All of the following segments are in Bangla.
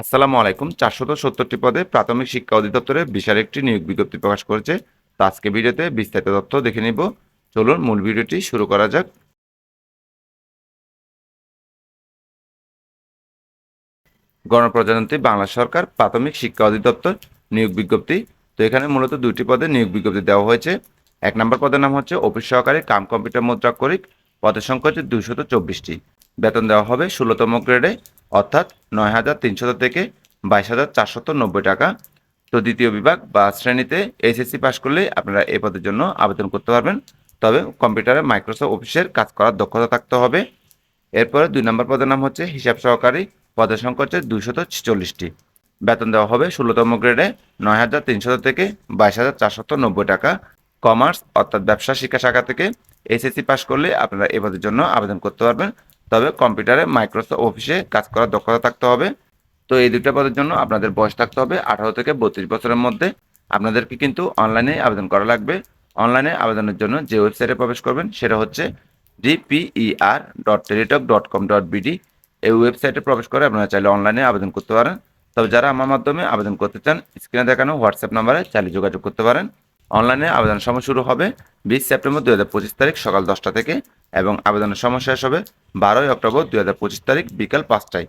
আসসালামু আলাইকুম। চারশত সত্তরটি পদে প্রাথমিক শিক্ষা অধিদপ্তরে বিশাল একটি নিয়োগ বিজ্ঞপ্তি প্রকাশ করেছে। তো আজকে ভিডিওতে বিস্তারিত তথ্য দেখে নিব। চলুন, মূল ভিডিওটি শুরু করা যাক। গণপ্রজাতন্ত্রী বাংলা সরকার প্রাথমিক শিক্ষা অধিদপ্তর নিয়োগ বিজ্ঞপ্তি। তো এখানে মূলত দুটি পদে নিয়োগ বিজ্ঞপ্তি দেওয়া হয়েছে। এক নম্বর পদের নাম হচ্ছে অফিস সহকারী কাম কম্পিউটার মুদ্রাক্ষরিক। পদের সংখ্যা হচ্ছে দুইশত চব্বিশটি। বেতন দেওয়া হবে ষোলোতম গ্রেডে। অর্থাৎ নয় হাজার তিনশত থেকে বাইশ হাজার চারশত নব্বই টাকা। তো দ্বিতীয় বিভাগ বা শ্রেণীতে এইচএসসি পাশ করলে আপনারা এই পদের জন্য আবেদন করতে পারবেন। তবে কম্পিউটারে মাইক্রোসফট অফিসের কাজ করার দক্ষতা থাকতে হবে। এরপরে দুই নম্বর পদের নাম হচ্ছে হিসাব সহকারী, পদের সংখ্যা হচ্ছে দুইশত ছেচল্লিশটি। বেতন দেওয়া হবে ষোলোতম গ্রেডে নয় হাজার তিনশত থেকে বাইশ হাজার চারশত নব্বই টাকা। কমার্স অর্থাৎ ব্যবসা শিক্ষা শাখা থেকে এসএসসি পাশ করলে আপনারা এ পদের জন্য আবেদন করতে পারবেন। তবে কম্পিউটারে মাইক্রোসফট অফিসে কাজ করার দক্ষতা থাকতে হবে। তো এই দুটো পদের জন্য আপনাদের বয়স থাকতে হবে আঠারো থেকে বত্রিশ বছরের মধ্যে। আপনাদেরকে কিন্তু অনলাইনে আবেদন করা লাগবে। অনলাইনে আবেদনের জন্য যে ওয়েবসাইটে প্রবেশ করবেন সেটা হচ্ছে DPER dot Teletalk dot com dot BD এই ওয়েবসাইটে প্রবেশ করে আপনারা চাইলে অনলাইনে আবেদন করতে পারেন। তবে যারা আমার মাধ্যমে আবেদন করতে চান, স্ক্রিনে দেখানো হোয়াটসঅ্যাপ নাম্বারে চাইলে যোগাযোগ করতে পারেন। অনলাইনে আবেদন সময় শুরু হবে। বিশ সেপ্টেম্বর দুই হাজার পঁচিশ তারিখ সকাল দশটা থেকে এবং আবেদনের সময় শেষ হবে বারোই অক্টোবর দুই হাজার পঁচিশ তারিখ বিকাল পাঁচটায়।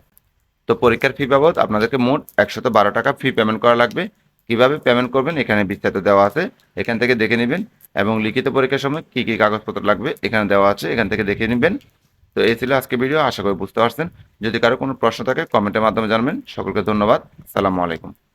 তো পরীক্ষার ফি বাবদ আপনাদেরকে মোট একশত বারো টাকা ফি পেমেন্ট করা লাগবে। কীভাবে পেমেন্ট করবেন এখানে বিস্তারিত দেওয়া আছে, এখান থেকে দেখে নেবেন এবং লিখিত পরীক্ষার সময় কী কী কাগজপত্র লাগবে এখানে দেওয়া আছে, এখান থেকে দেখে নেবেন। তো এই ছিল আজকে ভিডিও, আশা করি বুঝতে পারছেন। যদি কারও কোনো প্রশ্ন থাকে কমেন্টের মাধ্যমে জানবেন। সকলকে ধন্যবাদ। সালামু আলাইকুম।